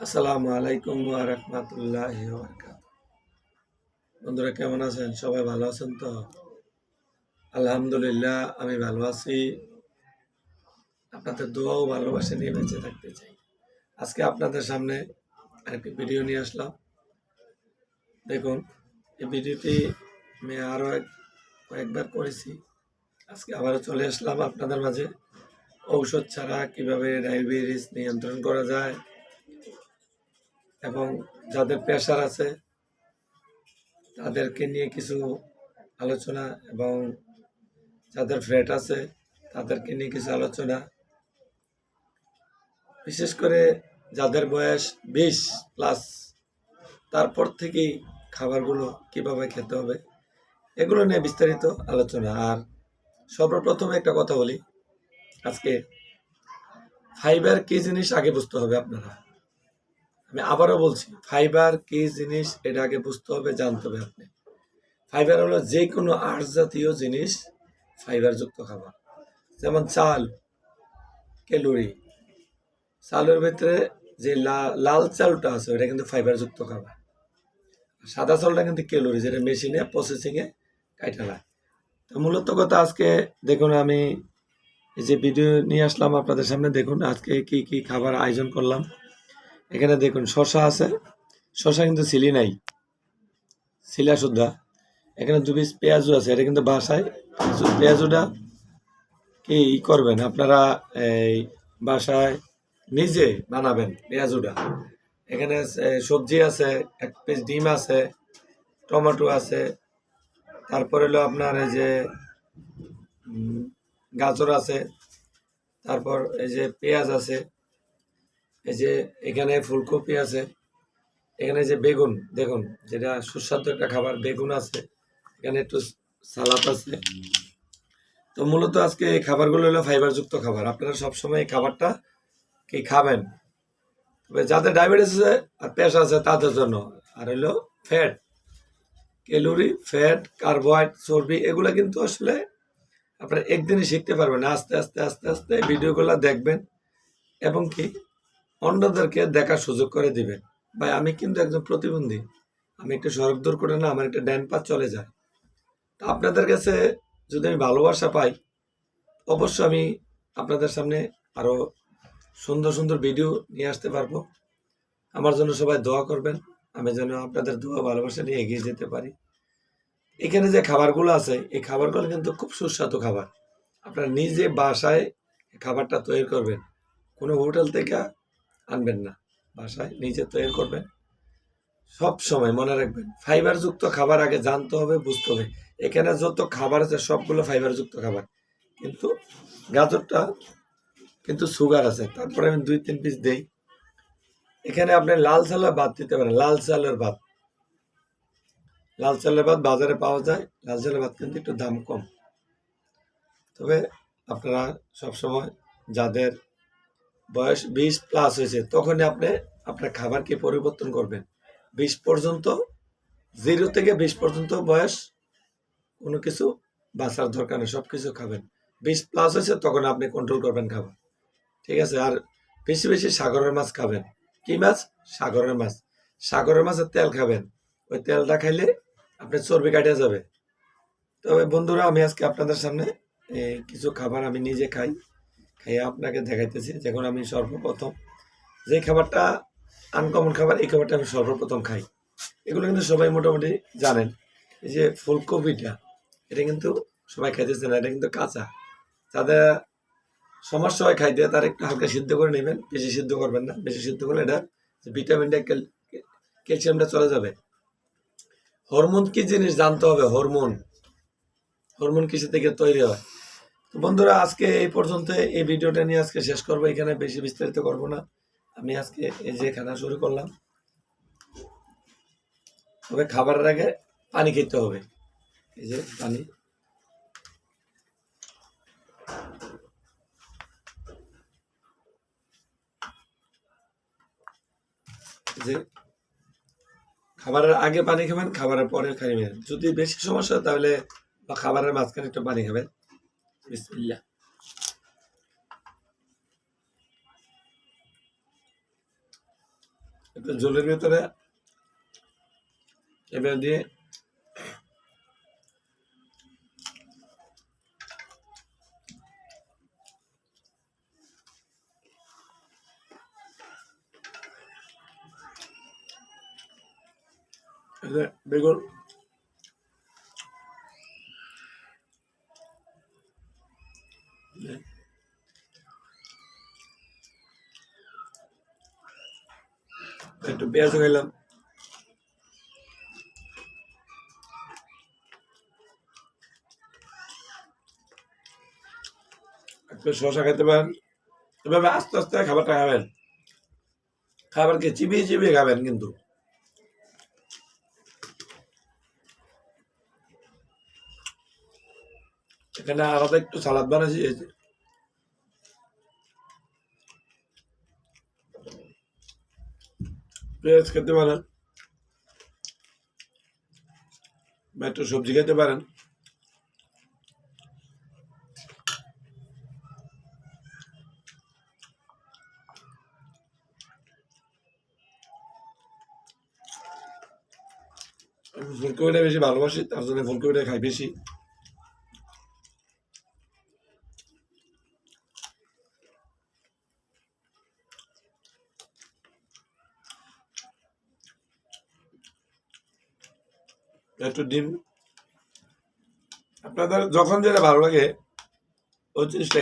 আসসালামু আলাইকুম ওয়া রাহমাতুল্লাহি ওয়া বারাকাতুহু। বন্ধুরা, কেমন আছেন? সবাই ভালো আছেন তো? আলহামদুলিল্লাহ, আমি ভালো আছি। আপনাদের দোয়া ও ভালোবাসা নিয়ে বেঁচে থাকতে চাই। আজকে আপনাদের সামনে আরেকটি ভিডিও নিয়ে আসলাম। দেখুন, এই ভিডিওটি আমি আরও কয়েকবার করেছি। আজকে আবারও চলে আসলাম আপনাদের মাঝে। ঔষধ ছাড়া কীভাবে ডায়াবেটিস নিয়ন্ত্রণ করা যায় এবং যাদের প্রেশার আছে, তাদেরকে নিয়ে কিছু আলোচনা এবং যাদের ফ্যাট আছে, তাদেরকে নিয়ে কিছু আলোচনা। বিশেষ করে যাদের বয়স বিশ প্লাস তারপর থেকেই খাবারগুলো কীভাবে খেতে হবে, এগুলো নিয়ে বিস্তারিত আলোচনা। আর সর্বপ্রথমে একটা কথা বলি, আজকে ফাইবার কি জিনিস আগে বুঝতে হবে আপনারা? আমি আবারও বলছি, ফাইবার কি জিনিস এটা আগে বুঝতে হবে, জানতে হবে আপনি। ফাইবার হলো যে কোনো আর্ট জাতীয় জিনিস ফাইবারযুক্ত খাবার। যেমন চাল, ক্যালোরি। চালের ভিতরে যে লাল চালটা আছে ওটা কিন্তু ফাইবারযুক্ত খাবার। সাদা চালটা কিন্তু ক্যালোরি, যেটা মেশিনে প্রসেসিংয়ে কাইটা লাগে। তো মূলত কথা আজকে দেখুন, আমি এই যে ভিডিও নিয়ে আসলাম আপনাদের সামনে, দেখুন আজকে কি কি খাবার আয়োজন করলাম। এখানে দেখুন শশা আছে। শশা কিন্তু সিলি নাই। সিলা সুদ্ধা এখানে দু পিস পেঁয়াজও আছে। এটা কিন্তু বাসায়। পেঁয়াজুটা কি ই করবেন? আপনারা এই বাসায় নিজে বানাবেন পেঁয়াজুটা। এখানে সবজি আছে, এক পিস ডিম আছে, টমেটো আছে। তারপরে হলো আপনার এই যে গাজর আছে। তারপর এই যে পেঁয়াজ আছে। এই যে এখানে ফুলকপি আছে, এখানে যে বেগুন, দেখুন, যেটা সুস্বাদু একটা খাবার, বেগুন আছে, এখানে একটু সালাদ আছে। তো মূলত আজকে এই খাবারগুলো হলো ফাইবারযুক্ত খাবার। আপনারা সবসময় এই খাবারটা কি খাবেন? তবে যাদের ডায়াবেটিস আছে আর প্রেশার আছে তাদের জন্য। আর হলো ফ্যাট ক্যালোরি ফ্যাট কার্বোহাইড চর্বি, এগুলো কিন্তু আসলে আপনারা একদিনে শিখতে পারবেন। আস্তে আস্তে আস্তে আস্তে ভিডিওগুলো দেখবেন এবং কি অন্যদেরকে দেখার সুযোগ করে দিবেন। ভাই, আমি কিন্তু একজন প্রতিবন্ধী। আমি একটু সড়ক দূর করে না আমার একটা ড্যান চলে যায়। তা আপনাদের কাছে যদি আমি ভালোবাসা পাই অবশ্য আমি আপনাদের সামনে আরও সুন্দর সুন্দর ভিডিও নিয়ে আসতে পারব। আমার জন্য সবাই দোয়া করবেন, আমি যেন আপনাদের দোয়া, ভালোবাসা নিয়ে এগিয়ে যেতে পারি। এখানে যে খাবারগুলো আছে, এই খাবারগুলো কিন্তু খুব সুস্বাদু খাবার। আপনারা নিজে বাসায় খাবারটা তৈরি করবেন। কোনো হোটেল থেকে আনবেন না, বাসায় নিজে তৈরি করবেন। সব সময় মনে রাখবেন ফাইবার যুক্ত খাবার আগে জানতে হবে, বুঝতে হবে। এখানে যত খাবার আছে, সবগুলো ফাইবার যুক্ত খাবার। কিন্তু গাজরটা কিন্তু সুগার আছে, তারপরে আমি দুই, তিন পিস দেই। এখানে আপনি লাল চালের ভাত দিতে পারেন, লাল চালের ভাত। লাল চালের ভাত বাজারে পাওয়া যায়, লাল চালের ভাত কিন্তু একটু দাম কম। তবে আপনারা সবসময় যাদের বয়স বিশ প্লাস হয়েছে, তখনই আপনি আপনার খাবারকে পরিবর্তন করবেন? বিশ পর্যন্ত জিরো থেকে বিশ পর্যন্ত বয়স কোনো কিছু বাঁচার দরকার নেই সব কিছু খাবেন। বিশ প্লাস হয়েছে, তখন আপনি কন্ট্রোল করবেন খাবার। ঠিক আছে, আর বেশি বেশি সাগরের মাছ খাবেন। কি মাছ? সাগরের মাছ। সাগরের মাছের তেল খাবেন। ওই তেলটা খাইলে আপনার চর্বি কাটিয়ে যাবে। তবে বন্ধুরা, আমি আজকে আপনাদের সামনে কিছু খাবার আমি নিজে খাই। খাইয়ে আপনাকে দেখাইতেছি যখন আমি সর্বপ্রথম যে খাবারটা আনকমন খাবার, এই খাবারটা আমি সর্বপ্রথম খাই। এগুলো কিন্তু সবাই মোটামুটি জানেন। এই যে ফুলকপিটা, এটা কিন্তু সবাই খাইতেছে না, এটা কিন্তু কাঁচা। যাদের সমস্যা হয় খাইতে, তার একটু হালকা সিদ্ধ করে নেবেন, বেশি সিদ্ধ করবেন না। বেশি সিদ্ধ করলে এটা ভিটামিনটা ক্যালসিয়ামটা চলে যাবে। হরমোন কি জিনিস জানতে হবে? হরমোন। হরমোন কিসে থেকে তৈরি হয়? তো বন্ধুরা, আজকে এই পর্যন্ত এই ভিডিওটা নিয়ে আজকে শেষ করব। এখানে বেশি বিস্তারিত করব না। আমি আজকে এই যে খানা শুরু করলাম। তবে খাবারের আগে পানি খেতে হবে। এই যে পানি। যে খাবারের আগে পানি খাবেন, খাবারের পরে খাইবেন। যদি বেশি সমস্যা তাহলে বা খাবারের মাঝখানে একটু পানি খাবেন। বিসমিল্লাহ একটু জলের ভিতরে। এবার দিয়ে বেগুন একটু পেঁয়াজ খাইলাম একটু শশা খেতে পারেন। এভাবে আস্তে আস্তে খাবারটা খাবেন। খাবারকে চিবিয়ে চিবিয়ে খাবেন কিন্তু। এখানে আলাদা একটু সালাদ বানাচ্ছি এই যে। পেঁয়াজ খেতে পারেন। একটু সবজি খেতে পারেন। ফুলকপিটা বেশি ভালোবাসি, তার জন্য ফুলকপিটা খাই বেশি। একটু ডিম। আপনাদের যখন যেটা ভালো লাগে ওই জিনিসটা